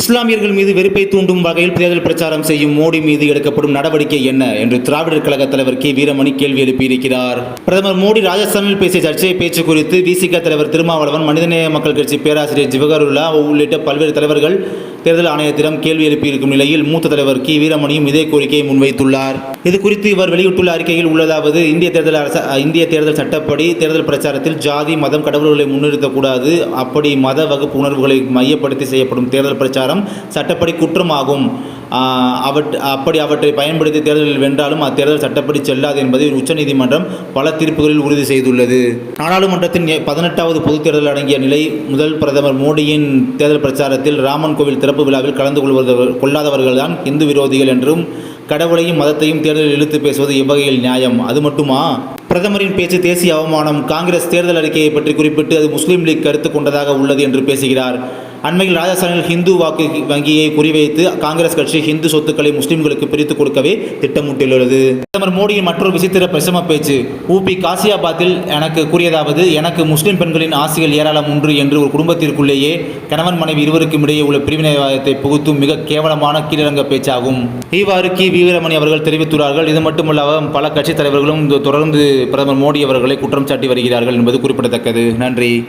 இஸ்லாமியர்கள் மீது வெறுப்பை தூண்டும் வகையில் தேர்தல் பிரச்சாரம் செய்யும் மோடி மீது எடுக்கப்படும் நடவடிக்கை என்ன என்று திராவிடர் கழக தலைவர் கே வீரமணி கேள்வி எழுப்பியிருக்கிறார். பிரதமர் மோடி ராஜஸ்தானில் பேசிய சர்ச்சை பேச்சு குறித்து விசிக தலைவர் திருமாவளவன் மனிதநேய மக்கள் கட்சி பேராசிரியர் ஜிவகருல்லா உள்ளிட்ட பல்வேறு தலைவர்கள் தேர்தல் ஆணையத்திடம் கேள்வி எழுப்பியிருக்கும் நிலையில் மூத்த தலைவர் கி. வீரமணியும் இதே கோரிக்கையை முன்வைத்துள்ளார். இது குறித்து இவர் வெளியிட்டுள்ள அறிக்கையில் உள்ளதாவது இந்திய தேர்தல் அரச இந்திய தேர்தல் சட்டப்படி தேர்தல் பிரச்சாரத்தில் ஜாதி மதம் கடவுள்களை முன்னிறுத்தக்கூடாது. அப்படி மத வகுப்பு உணர்வுகளை மையப்படுத்தி செய்யப்படும் தேர்தல் பிரச்சாரம் சட்டப்படி குற்றமாகும். அவற் அப்படி அவற்றை பயன்படுத்தி தேர்தலில் வென்றாலும் அத்தேர்தல் சட்டப்படி செல்லாது என்பதை உச்சநீதிமன்றம் பல தீர்ப்புகளில் உறுதி செய்துள்ளது. நாடாளுமன்றத்தின் பதினெட்டாவது பொதுத் தேர்தல் அடங்கிய நிலை முதல் பிரதமர் மோடியின் தேர்தல் பிரச்சாரத்தில் ராமன் கோவில் திறப்பு விழாவில் கலந்து கொள்வதவர் கொள்ளாதவர்கள்தான் இந்து விரோதிகள் என்றும் கடவுளையும் மதத்தையும் தேர்தலில் இழுத்து பேசுவது எவ்வகையில் நியாயம்? அது மட்டுமா? பிரதமரின் பேச்சு தேசிய அவமானம் காங்கிரஸ் தேர்தல் அறிக்கையை பற்றி குறிப்பிட்டு அது முஸ்லீம் லீக் கருத்து கொண்டதாக உள்ளது என்று பேசுகிறார். அண்மையில் ராஜஸ்தானில் ஹிந்து வாக்கு வங்கியை குறிவைத்து காங்கிரஸ் கட்சி ஹிந்து சொத்துக்களை முஸ்லிம்களுக்கு பிரித்து கொடுக்கவே திட்டமிட்டுள்ளது. பிரதமர் மோடியின் மற்றொரு விசித்திர பிரசம பேச்சு ஊபி காசியாபாத்தில் எனக்கு கூறியதாவது எனக்கு முஸ்லிம் பெண்களின் ஆசைகள் ஏராளம் உண்டு என்று ஒரு குடும்பத்திற்குள்ளேயே கணவன் மனைவி இருவருக்கும் இடையே உள்ள பிரிவினைவாதத்தை புகுத்தும் மிக கேவலமான கீழரங்க பேச்சாகும். இவ்வாறு கி. வீரமணி அவர்கள் தெரிவித்துள்ளார்கள். இது மட்டுமல்லாமல் பல கட்சித் தலைவர்களும் தொடர்ந்து பிரதமர் மோடி அவர்களை குற்றம் சாட்டி வருகிறார்கள் என்பது குறிப்பிடத்தக்கது. நன்றி.